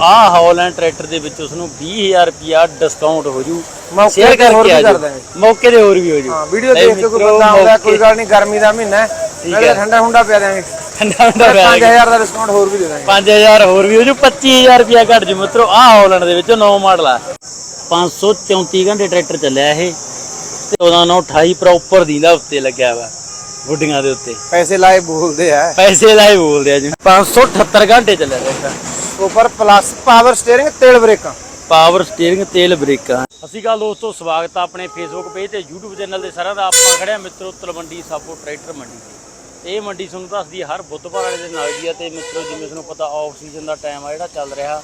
ਆਹ Holland tractor ਦੇ ਵਿੱਚ ਉਸ ਨੂੰ 20000 ਰੁਪਿਆ ਡਿਸਕਾਊਂਟ ਹੋ ਜੂ। ਮੌਕੇ Share ਤੇ ਹੋਰ ਕਰਕੇ ਵੀ ਆ ਕਰ ਜਾਓ। ਦਾਂਗੇ। ਮੌਕੇ ਤੇ ਹੋਰ ਵੀ ਹੋ ਜੂ। ਹਾਂ ਵੀਡੀਓ ਦੇਖ ਕੇ ਕੋਈ ਮਿੱਤਰੋ, ਬੰਦਾ ਆਉਂਦਾ ਮੌਕੇ- ਕੋਈ ਗੱਲ ਨਹੀਂ ਗਰਮੀ ਦਾ ਮਹੀਨਾ ਹੈ। ਨਾਲੇ ਹੈ। ਠੰਡਾ ਹੁੰਦਾ ਪਿਆ ਦਾਂਗੇ ਠੰਡਾ ਠੰਡਾ ਪਿਆ 5000 ਦਾ ਡਿਸਕਾਊਂਟ ਹੋਰ ਵੀ ਦੇ ਦਾਂਗੇ 5000 ਹੋਰ ਵੀ ਹੋ ਜੂ 25000 ਰੁਪਿਆ ਘੱਟ ਜੂ। ਮਿੱਤਰੋ ਆਹ ਹੌਲੈਂਡ ਦੇ ਵਿੱਚ ਨੌ ਮਾਡਲ ਆ। 534 ਘੰਟੇ ਟਰੈਕਟਰ ਚੱਲਿਆ ਇਹ। ਤੇ ਉਹਦਾ ਨੌ 28 ਪ੍ਰੋਪਰ ਦੀਂਦਾ ਉੱਤੇ ਲੱਗਿਆ ਵਾ। ਗੁੱਡੀਆਂ ਦੇ ਉੱਤੇ। ਪੈਸੇ ਲਾਏ ਬੋਲਦੇ ਆ। ਪੈਸੇ ਲਾਏ ਬੋਲਦੇ ਆ ਜੀ। 578 ਘੰਟੇ ਚੱਲਿਆ ਟਰੈਕਟਰ ਉੱਪਰ ਪਲੱਸ ਪਾਵਰ ਸਟੀਅਰਿੰਗ ਤੇਲ ਬ੍ਰੇਕਾਂ। ਪਾਵਰ ਸਟੀਅਰਿੰਗ ਤੇਲ ਬ੍ਰੇਕਾਂ। ਅਸੀਂ ਗੱਲ ਦੋਸਤੋ ਸਵਾਗਤ ਆ ਆਪਣੇ ਫੇਸਬੁੱਕ ਪੇਜ ਤੇ YouTube ਚੈਨਲ ਦੇ ਸਾਰਿਆਂ ਦਾ ਆਪਾਂ ਖੜਿਆ ਮਿੱਤਰੋ ਤਲਵੰਡੀ ਸਾਬੋ ਟਰੈਕਟਰ ਮੰਡੀ ਤੇ। ਇਹ ਮੰਡੀ ਤੁਹਾਨੂੰ ਦੱਸਦੀ ਹਰ ਬੁੱਧਵਾਰ ਵਾਲੇ ਦਿਨ ਲੱਗਦੀ ਆ ਤੇ ਮਿੱਤਰੋ ਜਿਵੇਂ ਤੁਹਾਨੂੰ ਪਤਾ ਆਫ ਸੀਜ਼ਨ ਦਾ ਟਾਈਮ ਆ ਜਿਹੜਾ ਚੱਲ ਰਿਹਾ।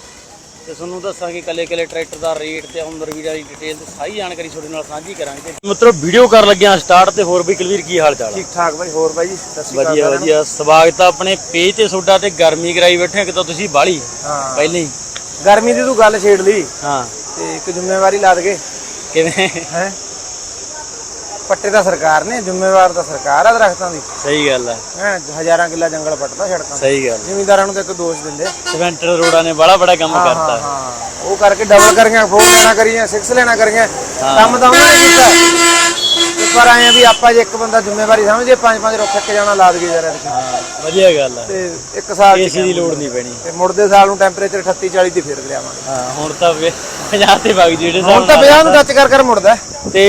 ਤੇ ਤੁਹਾਨੂੰ ਦੱਸਾਂਗੇ ਕੱਲੇ ਕੱਲੇ ਟਰੈਕਟਰ ਦਾ ਰੇਟ ਤੇ ਓਨਰ ਵੀਰਾਂ ਦੀ ਡਿਟੇਲ ਤੇ ਸਾਰੀ ਜਾਣਕਾਰੀ ਤੁਹਾਡੇ ਨਾਲ ਸਾਂਝੀ ਕਰਾਂਗੇ। ਮਿੱਤਰੋ ਵੀਡੀਓ ਕਰਨ ਲੱਗਿਆ ਸਟਾਰਟ ਤੇ ਹੋਰ ਵੀ ਕਲਵੀਰ ਕੀ ਹਾਲ ਚਾਲ ਠੀਕ ਠਾਕ ਬਾਈ ਹੋਰ ਬਾਈ ਜੀ ਸਤਿ ਸ਼੍ਰੀ ਅਕਾਲ ਵਧੀਆ। ਵਧੀਆ। ਸਵਾਗਤ ਆ ਆਪਣੇ ਪੇਜ ਤੇ ਤੁਹਾਡਾ ਤੇ ਗਰਮੀ ਕਰਾਈ ਬੈਠੇ ਕਿ ਤਾਂ ਤੁਸੀਂ ਬਾਲੀ ਹਾਂ। ਪਹਿਲਾਂ। ਹੀ ਗਰਮੀ ਦੀ ਤੂੰ ਗੱਲ ਛੇੜ ਲਈ। ਹਾਂ। ਤੇ ਇੱਕ ਜ਼ਿੰਮੇਵਾਰੀ ਲਾ ਦਗੇ ਕਿਵੇਂ? ਹੈ? ਪੱਟੇ ਦਾ ਸਰਕਾਰ ਨੇ ਜ਼ਿੰਮੇਵਾਰ ਤਾਂ ਸਰਕਾਰ ਆ ਦਰਖਤਾਂ ਦੀ। ਸਹੀ ਗੱਲ ਆ। ਹੈ ਹਜ਼ਾਰਾਂ ਕਿੱਲਾ ਜੰਗਲ ਪੱਟਦਾ ਸੜਕਾਂ ਤੇ। ਸਹੀ ਗੱਲ ਜ਼ਿਮੀਂਦਾਰਾਂ ਨੂੰ ਤਾਂ ਇੱਕ ਦੋਸ਼ ਦਿੰਦੇ। ਸਿਮੈਂਟਰ ਰੋਡਾਂ ਨੇ ਬੜਾ ਬੜਾ ਕੰਮ ਹਾਂ ਕਰਤਾ। ਹਾਂ ਉਹ ਕਰਕੇ ਡਬਲ ਕਰੀਆਂ ਫੋਰ ਲੈਣਾ ਕਰੀਆਂ 6 ਲੈਣਾ ਕਰੀਆਂ। ਕੰਮ ਤਾਂ ਉਹਨਾਂ ਨੇ ਕੀਤਾ। ਪਰ ਆਏ ਆ ਵੀ ਆਪਾਂ ਜੇ ਇੱਕ ਬੰਦਾ ਜ਼ਿੰਮੇਵਾਰੀ ਸਮਝੇ ਪੰਜ ਪੰਜ ਰੁੱਖ ਇੱਕ ਜਾਣਾ ਲਾ ਦਈਏ ਯਾਰ। ਹਾਂ ਵਧੀਆ ਗੱਲ ਆ। ਤੇ ਇੱਕ ਸਾਲ ਏਸੀ ਦੀ ਲੋੜ ਨਹੀਂ ਪੈਣੀ। ਤੇ ਮੁੜਦੇ ਸਾਲ ਨੂੰ ਟੈਂਪਰੇਚਰ 38 40 ਤੇ ਫੇਰ ਲਿਆਵਾਂਗੇ। ਹਾਂ ਹੁਣ ਤਾਂ 50 ਤੇ ਵਗ ਜਿਹੜੇ ਹੁਣ ਤਾਂ 50 ਨੂੰ ਟੱਚ ਕਰ ਕਰ ਮੁੜਦਾ ਤੇ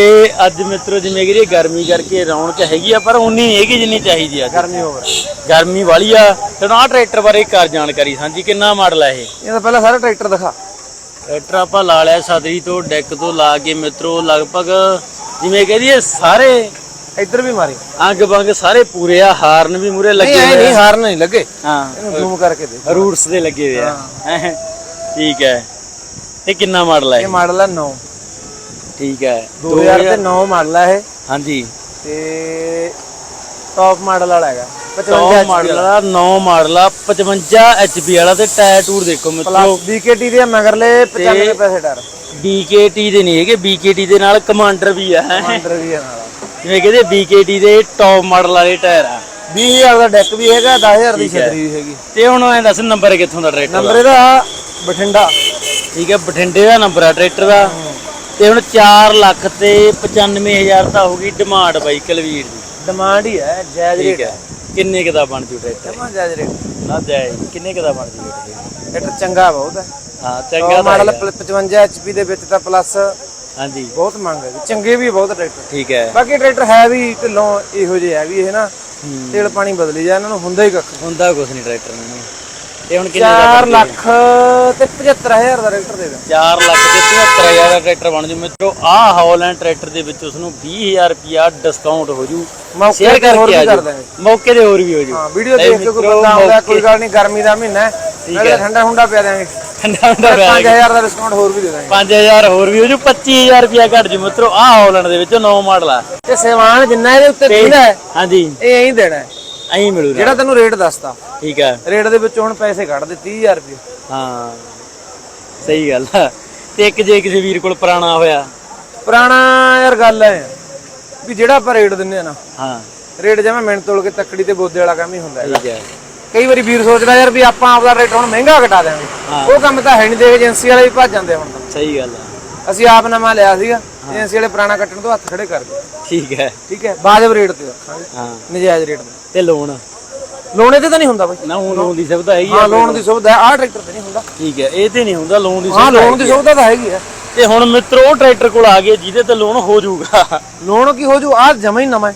ਅੱਜ ਮਿੱਤਰੋ ਜਿਵੇਂ ਕਿ ਗਰਮੀ ਕਰਕੇ ਰੌਣਕ ਹੈਗੀ ਆ ਪਰ ਉਨੀ ਹੈਗੀ ਜਿੰਨੀ ਚਾਹੀਦੀ ਆ ਗਰਮੀ ਓਵਰ ਗਰਮੀ ਵਾਲੀ ਆ। ਤੇ ਆਹ ਟਰੈਕਟਰ ਬਾਰੇ ਕਰ ਜਾਣਕਾਰੀ ਸਾਂਝੀ ਕਿੰਨਾ ਮਾਡਲ ਆ ਇਹ? ਇਹ ਤਾਂ ਪਹਿਲਾਂ ਸਾਰਾ ਟਰੈਕਟਰ ਦਿਖਾ। ਟਰੈਕਟਰ ਆਪਾਂ ਲਾ ਲਿਆ ਸਦਰੀ ਤੋਂ ਡੈਕ ਤੋਂ ਲਾ ਕੇ ਮਿੱਤਰੋ ਲਗਭਗ ਜਿਵੇਂ ਕਹਦੀਏ ਸਾਰੇ ਇੱਧਰ ਵੀ ਮਾਰੀ। ਅੰਗ ਬੰਗ ਸਾਰੇ ਪੂਰੇ ਆ ਹਾਰਨ ਵੀ ਮੂਰੇ ਨਹੀਂ ਲੱਗੇ ਐ ਨਹੀਂ ਆ। ਹਾਰਨ ਨਹੀਂ ਲੱਗੇ। ਹਾਂ। ਇਹਨੂੰ ਜ਼ੂਮ ਕਰਕੇ ਦੇ ਰੂਟਸ ਦੇ ਲੱਗੇ ਹੋਏ ਆ। ਹੈਂ। ਠੀਕ ਹੈ। ਇਹ ਕਿੰਨਾ ਮਾਡਲ ਹੈ ਇਹ? ਮਾਡਲ ਹੈ 9 ਠੀਕ ਹੈ। 2009 ਮਾਡਲ ਹੈ ਇਹ। ਹਾਂਜੀ। ਤੇ ਟੌਪ ਮਾਡਲ ਵਾਲਾ ਹੈਗਾ। 55 ਟੌਪ HP ਮਾਡਲ ਆ 9 ਮਾਡਲ ਆ 55 HP ਵਾਲਾ ਤੇ ਟਾਇਰ ਟੂਰ ਦੇਖੋ ਮਿੱਤਰੋ। ਪਲੱਸ BKT ਦੇ ਮਗਰਲੇ 95 ਪੈਸੇ ਟਾਇਰ। BKT ਦੇ ਨਹੀਂ ਹੈਗੇ BKT ਦੇ ਨਾਲ ਕਮਾਂਡਰ ਵੀ ਆ। ਹੈਂ। ਅੰਦਰ ਵੀ ਹੈ ਨਾਲ। ਜਿਵੇਂ ਕਹਿੰਦੇ BKT ਦੇ ਟੌਪ ਮਾਡਲ ਵਾਲੇ ਟਾਇਰ ਆ। 20000 ਦਾ ਡੈਕ ਵੀ ਹੈਗਾ 10000 ਦੀ ਠੀਕ ਹੈ। ਛਤਰੀ ਵੀ ਹੈਗੀ। ਤੇ ਹੁਣ ਐ ਦੱਸ ਨੰਬਰ ਕਿੱਥੋਂ ਦਾ ਟਰੈਕਟਰ ਨੰਬਰ ਇਹਦਾ ਬਠਿੰਡਾ। ਠੀਕ ਹੈ ਬਠਿੰਡੇ ਦਾ ਨੰਬਰ ਆ ਟਰੈਕਟਰ ਦਾ। ਤੇ ਹੁਣ 4 ਲੱਖ ਤੇ 95000 ਤਾਂ ਹੋ ਗਈ ਡਿਮਾਂਡ ਬਾਈ ਕਲਵੀਰ ਦੀ। ਡਿਮਾਂਡ ਹੀ ਹੈ ਜਾਇਜ਼ ਠੀਕ ਹੈ। ਕਿੰਨੇ ਕੁ ਦਾ ਬਣ ਜੂ ਟਰੈਕਟਰ ਜਮਾ ਜਾਇਜ਼ ਰੇਟ ਨਾ ਜਾਇਜ਼ ਕਿੰਨੇ ਕੁ ਦਾ ਬਣ ਜੂ ਟਰੈਕਟਰ ਚੰਗਾ ਬਹੁਤ ਹੈ। ਹਾਂ ਚੰਗਾ ਤਾਂ ਮਾਡਲ ਹੈਗਾ। 55 HP ਦੇ ਵਿੱਚ ਤਾਂ ਪਲੱਸ ਹਾਂਜੀ। ਬਹੁਤ ਮੰਗ ਹੈ ਚੰਗੇ ਵੀ ਬਹੁਤ ਟਰੈਕਟਰ। ਠੀਕ ਹੈ। ਬਾਕੀ ਟਰੈਕਟਰ ਹੈ ਵੀ ਢਿੱਲੋਂ ਇਹੋ ਜਿਹੇ ਹੈ ਵੀ ਇਹ ਨਾ ਤੇਲ ਪਾਣੀ ਬਦਲੀ ਜਾ ਇਹਨਾਂ ਨੂੰ ਹੁੰਦਾ ਹੀ ਕੱਖ। ਹੁੰਦਾ ਕੁਛ ਨਹੀਂ ਟਰੈਕਟਰ ਨੂੰ। ਤੇ ਹੁਣ ਕਿੰਨੇ ਦਾ 4 ਲੱਖ ਤੇ 75000 ਦਾ ਟਰੈਕਟਰ ਦੇ ਦੇ 4 ਲੱਖ ਤੇ 75000 ਦਾ ਟਰੈਕਟਰ ਬਣ ਜੂ। ਮਿੱਤਰੋ ਆਹ ਹੌਲੈਂਡ ਟਰੈਕਟਰ ਦੇ ਵਿੱਚ ਉਸ ਨੂੰ 20000 ਰੁਪਿਆ ਡਿਸਕਾਊਂਟ ਹੋ ਜੂ। ਮੌਕੇ ਸ਼ੇਅਰ ਤੇ ਹੋਰ ਕਰਕੇ ਆ ਵੀ ਕਰ ਜਾਓ ਦਾਂਗੇ। ਮੌਕੇ ਤੇ ਹੋਰ ਵੀ ਹੋ ਜੂ। ਹਾਂ ਵੀਡੀਓ ਦੇਖ ਕੇ ਕੋਈ ਬੰਦਾ ਆਉਂਦਾ ਕੋਈ ਗੱਲ ਨਹੀਂ ਗਰਮੀ ਦਾ ਮਹੀਨਾ ਹੈ। ਨਾਲੇ ਠੰਡਾ ਹੁੰਦਾ ਪਿਆ ਦਾਂਗੇ ਠੰਡਾ ਠੰਡਾ ਪਿਆ 5000 ਦਾ ਡਿਸਕਾਊਂਟ ਹੋਰ ਵੀ ਦੇ ਦਾਂਗੇ। 5000 ਹੋਰ ਵੀ ਹੋ ਜੂ 25000 ਰੁਪਿਆ ਘੱਟ ਜੂ ਮਿੱਤਰੋ। ਆਹ ਹੌਲੈਂਡ ਦੇ ਵਿੱਚ ਨੌ ਮਾਡਲ ਆ। ਤੇ ਸੇਵਾਨ ਜਿੰਨਾ ਇਹਦੇ ਉੱਤੇ ਦਿੰਦਾ ਹੈ ਹਾਂਜੀ। ਇਹ ਐਂ ਹੀ ਦੇਣਾ ਹੈ। ਐਂ ਮਿਲੂ ਨਾ ਜਿਹੜਾ ਤੈਨੂੰ ਰੇਟ ਦੱਸਤਾ। ਠੀਕ ਹੈ ਰੇਟ ਦੇ ਵਿੱਚੋਂ ਹੁਣ ਪੈਸੇ ਕੱਢ ਦੇ 30000 ਰੁਪਏ। ਹਾਂ। ਸਹੀ ਗੱਲ ਆ। ਤੇ ਇੱਕ ਜੇ ਕਿਸੇ ਵੀਰ ਕੋਲ ਪੁਰਾਣਾ ਹੋਇਆ। ਪੁਰਾਣਾ ਯਾਰ ਗੱਲ ਹੈ ਵੀ ਜਿਹੜਾ ਆਪਾਂ ਰੇਟ ਦਿੰਨੇ ਆ ਨਾ ਹਾਂ। ਰੇਟ ਜਿਵੇਂ ਮਿੰਟ ਤੋਲ ਕੇ ਤੱਕੜੀ ਤੇ ਬੋਦੇ ਵਾਲਾ ਕੰਮ ਹੀ ਹੁੰਦਾ ਹੈ ਠੀਕ ਹੈ ਕਈ ਵਾਰੀ ਵੀਰ ਸੋਚਦਾ ਯਾਰ ਵੀ ਆਪਾਂ ਆਪਦਾ ਰੇਟ ਹੁਣ ਮਹਿੰਗਾ ਘਟਾ ਦਿਆਂਗੇ। ਹਾਂ। ਉਹ ਕੰਮ ਤਾਂ ਹੈ ਨਹੀਂ ਦੇਖ ਏਜੰਸੀ ਵਾਲੇ ਵੀ ਭੱਜ ਜਾਂਦੇ ਹੁਣ ਤਾਂ। ਸਹੀ ਗੱਲ ਆ। ਅਸੀਂ ਆਪ ਨਵਾਂ ਲਿਆ ਸੀਗਾ ਏਜੰਸੀ ਵਾਲੇ ਪੁਰਾਣਾ ਕੱਟਣ ਤੋਂ ਹੱਥ ਖੜੇ ਕਰ ਗਏ। ਠੀਕ ਹੈ। ਠੀਕ ਹੈ ਵਾਜਬ ਰੇਟ ਤੇ। ਹਾਂ। ਨਜਾਇਜ਼ ਰੇਟ ਤੇ। ਤੇ ਲੋਨ ਲੋਨੇ ਤੇ ਤਾਂ ਨਹੀਂ ਹੁੰਦਾ ਬਾਈ। ਨਾ ਹੁਣ ਲੋਨ ਦੀ ਸੁਵਿਧਾ ਹੈਗੀ ਹਾਂ ਆ ਲੋਨ ਦੀ ਸੁਵਿਧਾ ਹੈ ਆਹ ਟਰੈਕਟਰ ਤੇ ਨਹੀਂ ਹੁੰਦਾ। ਠੀਕ ਹੈ ਇਹ ਤੇ ਨਹੀਂ ਹੁੰਦਾ ਲੋਨ ਦੀ ਹਾਂ ਸੁਵਿਧਾ ਲੋਨ ਦੀ ਸੁਵਿਧਾ ਤਾਂ ਹੈਗੀ ਹੈ ਤੇ ਹੁਣ ਮਿੱਤਰੋ ਉਹ ਟਰੈਕਟਰ ਕੋਲ ਆ ਗਏ ਜਿਹਦੇ ਤੇ ਲੋਨ ਹੋ ਜਾਊਗਾ। ਲੋਨ ਕੀ ਹੋ ਜੂ ਆਹ ਜਮਾ ਹੀ ਨਵਾਂ ਹੈ।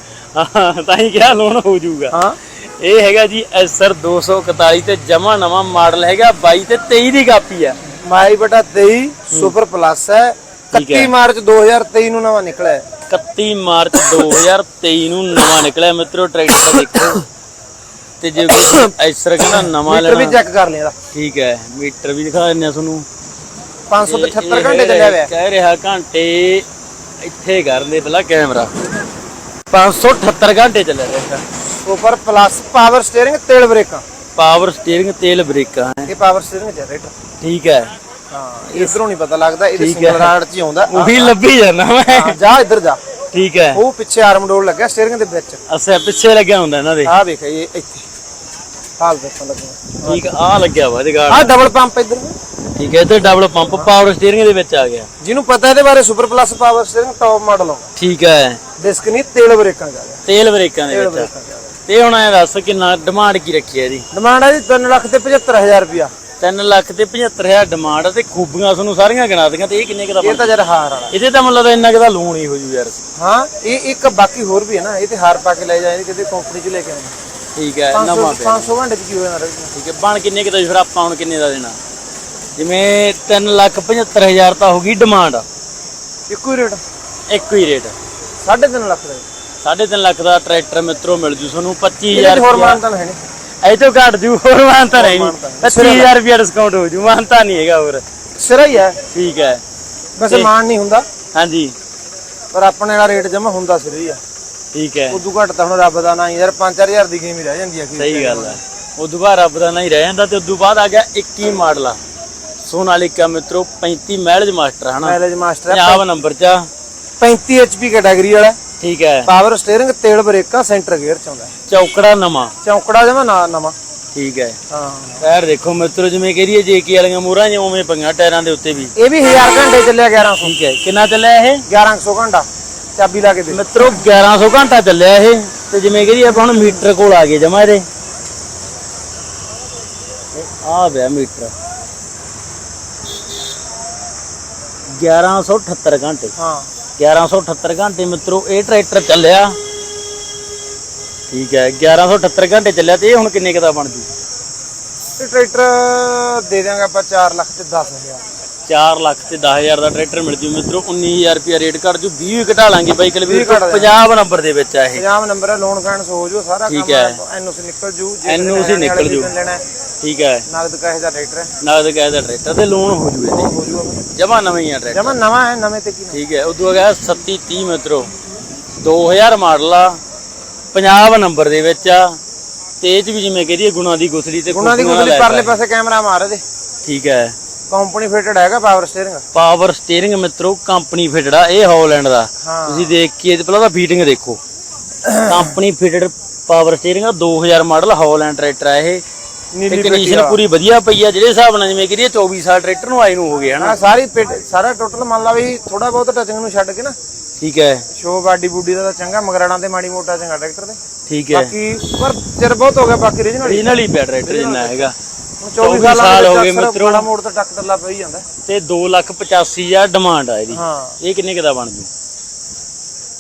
ਹਾਂ, ਤਾਂ ਹੀ ਕਿਹਾ ਲੋਨ ਹੋ ਜਾਊਗਾ। ਹਾਂ। ਇਹ ਹੈਗਾ ਜੀ ਐਸਰ 241 ਤੇ ਜਮਾ ਨਵਾਂ ਮਾਡਲ ਹੈਗਾ 22 ਤੇ 23 ਦੀ ਕਾਪੀ ਆ ਮਾਈ ਬਟਾ 23 ਸੁਪਰ ਪਲੱਸ ਹੈ। ਠੀਕ ਹੈ। 31 ਮਾਰਚ 2023 ਨੂੰ ਨਵਾਂ ਨਿਕਲਿਆ ਹੈ। 31 ਮਾਰਚ 2023 ਨੂੰ ਨਵਾਂ ਨਿਕਲਿਆ ਮਿੱਤਰੋ ਟਰੈਕਟਰ ਦੇਖੋ। ਤੇ ਜੇ ਕੋਈ ਐਸਰ ਕਹਿੰਦਾ ਨਵਾਂ ਮੀਟਰ ਵੀ ਲੈਣਾ। ਚੈੱਕ ਕਰ ਲਿਆ ਠੀਕ ਹੈ ਮੀਟਰ ਵੀ ਦਿਖਾ ਦਿੰਦੇ ਆ ਤੁਹਾਨੂੰ। 578 ਘੰਟੇ ਚੱਲਿਆ ਹੋਇਆ ਕਹਿ ਰਿਹਾ ਘੰਟੇ ਇੱਥੇ ਕਰਦੇ ਪਹਿਲਾਂ ਕੈਮਰਾ। 578 ਘੰਟੇ ਚੱਲਿਆ ਰਿਹਾ ਸੁਪਰ ਪਲੱਸ ਪਾਵਰ ਸਟੀਅਰਿੰਗ ਤੇਲ ਬ੍ਰੇਕਾਂ ਪਾਵਰ ਸਟੀਅਰਿੰਗ ਤੇਲ ਬ੍ਰੇਕਾਂ ਹੈ ਇਹ ਪਾਵਰ ਸਟੀਅਰਿੰਗ ਜਨਰੇਟਰ ਠੀਕ ਹੈ। ਹਾਂ ਇਧਰੋਂ ਨਹੀਂ ਪਤਾ ਲੱਗਦਾ ਇਹਦੇ। ਸਿੰਗਲ ਰਾਡ 'ਚ ਹੀ ਆਉਂਦਾ। ਉਹੀ ਲੱਭੀ ਜਾਂਦਾ ਮੈਂ। ਜਾ ਇੱਧਰ ਜਾ। ਠੀਕ ਹੈ। ਉਹ ਪਿੱਛੇ ਆਰਮ ਡੋਰ ਲੱਗਿਆ ਸਟੀਅਰਿੰਗ ਦੇ ਵਿੱਚ। ਅਸੇ ਪਿੱਛੇ ਲੱਗਿਆ ਹੁੰਦਾ ਇਹਨਾਂ ਦੇ। ਆਹ ਵੇਖ ਇਹ ਇੱਥੇ। ਹਾਲ ਦੇਖਣ ਲੱਗਿਆ ਠੀਕ ਆ ਲੱਗਿਆ ਵਾ ਜਗਾੜ ਆ ਡਬਲ ਪੰਪ ਇੱਧਰ। ਠੀਕ ਹੈ ਤੇ ਡਬਲ ਪੰਪ ਪਾਵਰ ਸਟੀਅਰਿੰਗ ਦੇ ਵਿੱਚ ਆ ਗਿਆ। ਜਿਹਨੂੰ ਪਤਾ ਇਹਦੇ ਬਾਰੇ super plus power steering top model ਆਉਂਦਾ ਠੀਕ ਹੈ। ਡਿਸਕ ਨਹੀਂ ਤੇਲ ਬ੍ਰੇਕਾਂ ਰਿਹਾ ਤੇਲ ਬ੍ਰੇਕਾਂ ਦੇ ਵਿੱਚ। ਤੇ ਹੁਣ ਐ ਦੱਸ ਕਿੰਨਾ ਡਿਮਾਂਡ ਕੀ ਰੱਖੀ ਹੈ ਇਹਦੀ? ਡਿਮਾਂਡ ਹੈ ਜੀ 3 ਲੱਖ ਤੇ 75000 ਰੁਪਿਆ 3 ਲੱਖ ਤੇ 75000 ਡਿਮਾਂਡ ਤੇ ਖੂਬੀਆਂ ਤੁਹਾਨੂੰ ਸਾਰੀਆਂ ਗਿਣਾ ਦਿੱਤੀਆਂ ਤੇ ਇਹ ਕਿੰਨੇ ਕੁ ਦਾ ਇਹ ਤਾਂ ਜਰ ਹਾਰ ਵਾਲਾ। ਇਹਦੇ ਤਾਂ ਮਤਲਬ ਇੰਨਾ ਕੁ ਦਾ ਲੋਨ ਹੀ ਹੋ ਜੂ ਯਾਰ। ਹਾਂ ਇਹ ਇੱਕ ਬਾਕੀ ਹੋਰ ਵੀ ਹੈ ਨਾ ਇਹ ਤੇ ਹਾਰ ਪਾ ਕੇ ਲੈ ਜਾਏ ਕਿਤੇ ਕੰਪਨੀ ਚ ਲੈ ਕੇ ਆਉਣਾ ਠੀਕ ਹੈ 500 ਨਵਾਂ ਪਿਆ। 500 ਘੰਟੇ ਚ ਕੀ ਹੋ ਜਾਣਾ ਠੀਕ ਹੈ ਬਣ ਕਿੰਨੇ ਕੁ ਦਾ ਜੀ? ਫਿਰ ਆਪਾਂ ਹੁਣ ਕਿੰਨੇ ਦਾ ਦੇਣਾ? ਜਿਵੇਂ 3 ਲੱਖ 75000 ਤਾਂ ਹੋ ਗਈ ਡਿਮਾਂਡ ਇੱਕੋ ਹੀ ਰੇਟ ਇੱਕੋ ਹੀ ਰੇਟ 3.5 ਲੱਖ ਦਾ ਸਾਢੇ ਤਿੰਨ ਲੱਖ ਦਾ ਟਰੈਕਟਰ ਮਿੱਤਰੋ ਮਿਲ ਜੂ ਤੁਹਾਨੂੰ ਇਹਦੇ 25000 ਚ ਹੋਰ ਮਾਨਤਾ ਹੈ ਨਹੀਂ ਇਹ ਤੋਂ ਘੱਟ ਜੂ ਹੋਰ ਮਾਨਤਾ ਨਹੀਂ। ਮਾਨਤਾ ਨਹੀਂ। 25000 ਰੁਪਇਆ ਡਿਸਕਾਊਂਟ ਹੋ ਜੂ ਮਾਨਤਾ ਨਹੀਂ ਹੈਗਾ ਹੋਰ। ਸਿਰਾ ਹੀ ਹੈ। ਠੀਕ ਹੈ। ਵੈਸੇ ਮਾਨ ਨਹੀਂ ਹੁੰਦਾ। ਹਾਂਜੀ। ਪਰ ਆਪਣੇ ਵਾਲਾ ਰੇਟ ਜਮਾ ਹੁੰਦਾ ਸਿਰਾ ਹੀ ਆ ਠੀਕ ਹੈ। ਉਦੋਂ ਘੱਟ ਤਾਂ ਹੁਣ ਰੱਬ ਦਾ ਨਾ ਯਾਰ 5-4000 ਦੀ ਗੇਮ ਹੀ ਰਹਿ ਜਾਂਦੀ ਆ ਕੀ ਸਹੀ ਗੱਲ ਹੈ। ਉਦੋਂ ਬਾਅਦ ਰੱਬ ਦਾ ਨਹੀਂ ਰਹਿ ਜਾਂਦਾ ਤੇ ਉਦੋਂ ਬਾਅਦ ਆ ਗਿਆ 21 ਮਾਡਲ। ਆ ਸੋਨਾਲੀਕਾ ਮਿੱਤਰੋ 35 ਮਹਿਲਜ ਮਾਸਟਰ ਹਨਾ? ਮਾਈਲੇਜ ਮਾਸਟਰ ਹੈ। ਪੰਜਾਬ ਨੰਬਰ ਚ ਆ। 35 HP ਕੈਟਾਗਰੀ ਵਾਲਾ। ਠੀਕ ਹੈ। ਪਾਵਰ ਸਟੀਅਰਿੰਗ ਤੇਲ ਬ੍ਰੇਕਾਂ ਸੈਂਟਰ ਗੇਅਰ ਚ ਆਉਂਦਾ। ਹੈ। ਚੌਕੜਾ ਨਵਾਂ। ਚੌਂਕੜਾ ਜਮਾ ਨਾ ਨਵਾਂ। ਠੀਕ ਹੈ। ਹਾਂ। ਟਾਇਰ ਦੇਖੋ ਮਿੱਤਰੋ ਜਿਵੇਂ ਕਹਰੀਏ ਜੇਕੇ ਵਾਲੀਆਂ ਮੂਰਾਂ ਜਿਵੇਂ ਉਵੇਂ ਪਈਆਂ ਟਾਇਰਾਂ ਦੇ ਉੱਤੇ ਵੀ। ਇਹ ਵੀ 1000 ਘੰਟੇ ਚੱਲਿਆ 1100 ਠੀਕ ਹੈ। ਕਿੰਨਾ ਚੱਲਿਆ ਇਹ? 1100 ਘੰਟਾ। ਚਾਬੀ ਲਾ ਕੇ ਦੇ। ਮਿੱਤਰੋ 1100 ਘੰਟਾ ਚੱਲਿਆ ਇਹ। ਤੇ ਜਿਵੇਂ ਕਹਰੀਏ ਆਪਾਂ ਹੁਣ ਮੀਟਰ ਕੋਲ ਆ ਗਏ ਜਮਾ ਇਹਦੇ। ਆ ਪਿਆ ਮੀਟਰ। 1178 ਘੰਟੇ। ਹਾਂ। 1178 ਘੰਟੇ ਮਿੱਤਰੋ, ਇਹ ਟਰੈਕਟਰ ਚੱਲਿਆ। ਠੀਕ ਹੈ 1178 ਘੰਟੇ ਚੱਲਿਆ ਤੇ ਇਹ ਹੁਣ ਕਿੰਨੇ ਕੁ ਦਾ ਬਣ ਜੂ? ਇਹ ਟਰੈਕਟਰ ਦੇ ਦਿਆਂਗੇ ਆਪਾਂ 4 ਲੱਖ ਤੇ 10000 4 ਲੱਖ ਤੇ 10000 ਦਾ ਟਰੈਕਟਰ ਮਿਲ ਜੂ ਮਿੱਤਰੋ 19000 ਰੁਪਿਆ ਰੇਟ ਘੱਟ ਜੂ 20 ਘਟਾ ਲਾਂਗੇ ਬਾਈ ਕਲਵੀਰ ਵੀਹ ਘਟਾ ਦਿਆਂਗੇ। 50 ਨੰਬਰ ਦੇ ਵਿੱਚ ਆ ਇਹ। ਪੰਜਾਬ ਨੰਬਰ ਹੈ ਲੋਨ ਫਾਈਨੈਂਸ ਹੋ ਜੂ ਸਾਰਾ ਕੰਮ। ਐਨਓਸੀ ਨਿਕਲ ਜੂ NOC ਨਿਕਲ ਜੂ। ਠੀਕ ਹੈ। ਨਗਦ ਕਹੇ ਦਾ ਟਰੈਕਟਰ ਹੈ। ਨਗਦ ਕਹੇ ਦਾ ਟਰੈਕਟਰ ਤੇ ਲੋਨ ਹੋ ਜੂ ਇਹਦੇ। ਜਮਾ ਨਵਾਂ ਹੀ ਆ ਟਰੈਕਟਰ। ਜਮਾ ਨਵਾਂ ਹੈ ਨਵੇਂ ਤੇ ਕੀ ਠੀਕ ਹੈ ਉਦੋਂ ਗਿਆ 3730 ਮਿੱਤਰੋ। 2000 ਮਾਡਲ ਆ 50 ਨੰਬਰ ਦੇ ਵਿੱਚ ਆ ਤੇ ਇਹ ਚ ਵੀ ਜਿਵੇਂ ਕਹਦੀਏ ਗੁਣਾ ਦੀ ਗੁਥਲੀ ਤੇ ਉਹਨਾਂ ਦੀ ਖੂਬੀਆਂ ਗੁੱਲੀ ਲੈ ਪਰਲੇ। ਪਾਸੇ ਕੈਮਰਾ ਮਾਰ ਦੇ ਠੀਕ ਹੈ। ਕੰਪਨੀ ਫਿਟਡ ਹੈਗਾ ਪਾਵਰ ਸਟੀਅਰਿੰਗ ਪਾਵਰ ਸਟੀਅਰਿੰਗ ਮਿੱਤਰੋ ਕੰਪਨੀ ਫਿਟਡ ਆ ਇਹ ਹਾਲੈਂਡ ਦਾ। ਤੁਸੀਂ ਦੇਖ ਕੇ ਪਹਿਲਾਂ ਤਾਂ ਫੀਟਿੰਗ ਦੇਖੋ। ਕੰਪਨੀ ਫਿਟਡ ਪਾਵਰ ਸਟੀਅਰਿੰਗ ਆ 2000 ਮਾਡਲ ਹਾਲੈਂਡ ਟਰੈਕਟਰ ਆ ਇਹ। ਕੰਡੀਸ਼ਨ ਪੂਰੀ ਵਧੀਆ ਪਈ ਆ ਜਿਹੜੇ ਹਿਸਾਬ ਨਾਲ ਜਿਵੇਂ ਕਰੀਏ 24 ਸਾਲ ਟਰੈਕਟਰ ਨੂੰ ਆਏ ਨੂੰ ਹੋ ਗਏ ਹਨਾ ਸਾਰੀ ਪਿਟ- ਸਾਰਾ ਟੋਟਲ ਮੰਨ ਲਾ ਵੀ ਥੋੜਾ ਬਹੁਤ ਟਚਿੰਗ ਨੂੰ ਛੱਡ ਕੇ ਨਾ। ਠੀਕ ਹੈ। ਸ਼ੋ ਬਾਡੀ ਬੂਡੀ ਦਾ ਤਾਂ ਚੰਗਾ ਮਗਰਾੜਾਂ ਤੇ ਮਾੜੀ ਮੋਟਾ ਚੰਗਾ ਟਰੈਕਟਰ ਦੇ। ਠੀਕ ਹੈ। ਬਾਕੀ ਪਰ ਚਿਰ ਬਹੁਤ ਹੋ ਗਿਆ ਬਾਕੀ ਰੀਜਨਲ ਰੀਜਨਲ ਹੀ ਪਿਆ ਟਰੈਕਟਰ ਜਿੰਨਾ ਹੈਗਾ। 24 ਸਾਲ ਸਾਲ ਹੋ ਹੋ ਗਏ ਗਏ ਮਿੱਤਰੋ। ਮਾੜਾ ਮੋੜ ਤੇ ਟੱਕ ਟੱਲਾ ਪਈ ਜਾਂਦਾ। ਤੇ 285000 ਡਿਮਾਂਡ ਆ ਇਹਦੀ। ਹਾਂ। ਇਹ ਕਿੰਨੇ ਕੁ ਦਾ ਬਣ ਜੂ?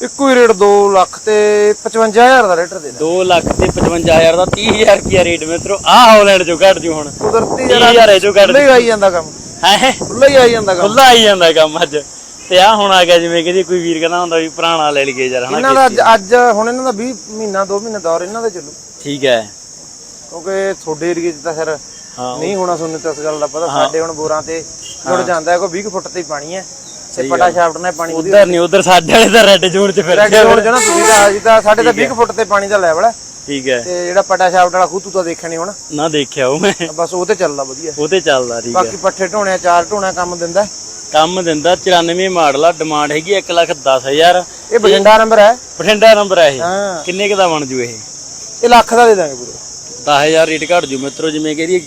ਇੱਕੋ ਹੀ ਰੇਟ 2 ਲੱਖ ਤੇ 55000 ਦਾ ਰੇਟਰ ਦੇ 2 ਲੱਖ ਤੇ 55000 ਦਾ 30000 ਰੁਪਿਆ ਰੇਟ ਮਿੱਤਰੋ। ਆਹ ਹਾਲੈਂਡ ਚੋਂ ਘੱਟ ਜੂ ਹੁਣ। ਕੁਦਰਤੀ 30000 ਇਹ ਚੋਂ ਘੱਟ ਖੁੱਲਾ ਹੀ ਆਈ ਜਾਂਦਾ ਕੰਮ। ਹੈ? ਖੁੱਲਾ ਹੀ ਆਈ ਜਾਂਦਾ ਕੰਮ। ਖੁੱਲਾ ਆਈ ਜਾਂਦਾ ਕੰਮ ਅੱਜ। ਤੇ ਆ ਹੁਣ ਆ ਗਿਆ ਜਿਵੇਂ ਕਿ ਕੋਈ ਵੀਰ ਕਹਿੰਦਾ ਹੁੰਦਾ ਵੀ ਪੁਰਾਣਾ ਲੈ ਲਈਏ ਯਾਰ ਹਨਾ ਇਹਨਾਂ ਦਾ ਅੱਜ ਅੱਜ ਹੁਣ ਇਹਨਾਂ ਦਾ 20 ਮਹੀਨਾ 2 ਮਹੀਨੇ ਦੌਰ ਇਹਨਾਂ ਦਾ ਚੱਲੂ। ਠੀਕ ਹੈ। ਕਿਉਂਕਿ ਤੁਹਾਡੇ ਏਰੀਏ 'ਚ ਤਾਂ ਫਿਰ ਨਹੀਂ ਹੋਣਾ ਤੁਹਾਨੂੰ ਤਾਂ ਇਸ ਗੱਲ ਦਾ ਪਤਾ ਸਾਡੇ ਹੁਣ ਬੋਰਾਂ ਤੇ ਜੁੜ ਜਾਂਦਾ ਹੈ ਕੋਈ 20 ਕੁ ਫੁੱਟ ਤੇ ਹੀ ਪਾਣੀ ਹੈ। ਤੇ ਪਟਾ ਸ਼ਾਫਟ ਨਾਲ ਪਾਣੀ ਉਧਰ ਨਹੀਂ ਉਧਰ ਸਾਡੇ ਵਾਲੇ ਤਾਂ ਰੈੱਡ ਜ਼ੋਨ 'ਚ ਫਿਰ ਰੈਡ ਜੋਨ ਜਣਾ ਤੁਸੀਂ ਤਾਂ ਅਜੇ ਤਾਂ ਸਾਡੇ ਤਾਂ 20 ਕੁ ਫੁੱਟ ਤੇ ਪਾਣੀ ਦਾ ਲੈਵਲ ਹੈ। ਠੀਕ ਹੈ। ਤੇ ਜਿਹੜਾ ਪਟਾ ਸ਼ਾਫਟ ਵਾਲਾ ਖੂਹ ਤੂੰ ਤਾਂ ਦੇਖਿਆ ਨਹੀਂ ਹੋਣਾ। ਨਾ ਦੇਖਿਆ ਉਹ ਮੈਂ। ਬਸ ਉਹ ਤੇ ਚੱਲਦਾ ਵਧੀਆ। ਉਹ ਤੇ ਚੱਲਦਾ ਠੀਕ ਹੈ। ਬਾਕੀ ਪੱਠੇ ਢੋਣੇ ਚਾਰ ਢੋਣਾ ਕੰਮ ਦਿੰਦਾ ਹੈ। ਕੰਮ ਦਿੰਦਾ 94 ਮਾਡਲ ਆ ਡਿਮਾਂਡ ਹੈਗੀ 1 ਲੱਖ 10000 ਇਹ ਬਠਿੰਡਾ ਨੰਬਰ ਹੈ। ਬਠਿੰਡਾ ਨੰਬਰ ਆ ਇਹ। ਹਾਂ। ਕਿੰਨੇ ਕ ਦਾ ਬਣ ਜੂ ਇਹ? ਇਹ ਲੱਖ ਦਾ ਦੇ ਦਾਂਗੇ ਪੂਰੇ। 10000 ਰੇਟ ਘੱਟ ਜੂ ਮਿੱਤਰੋ ਜਿਵੇਂ ਕਹਦੀ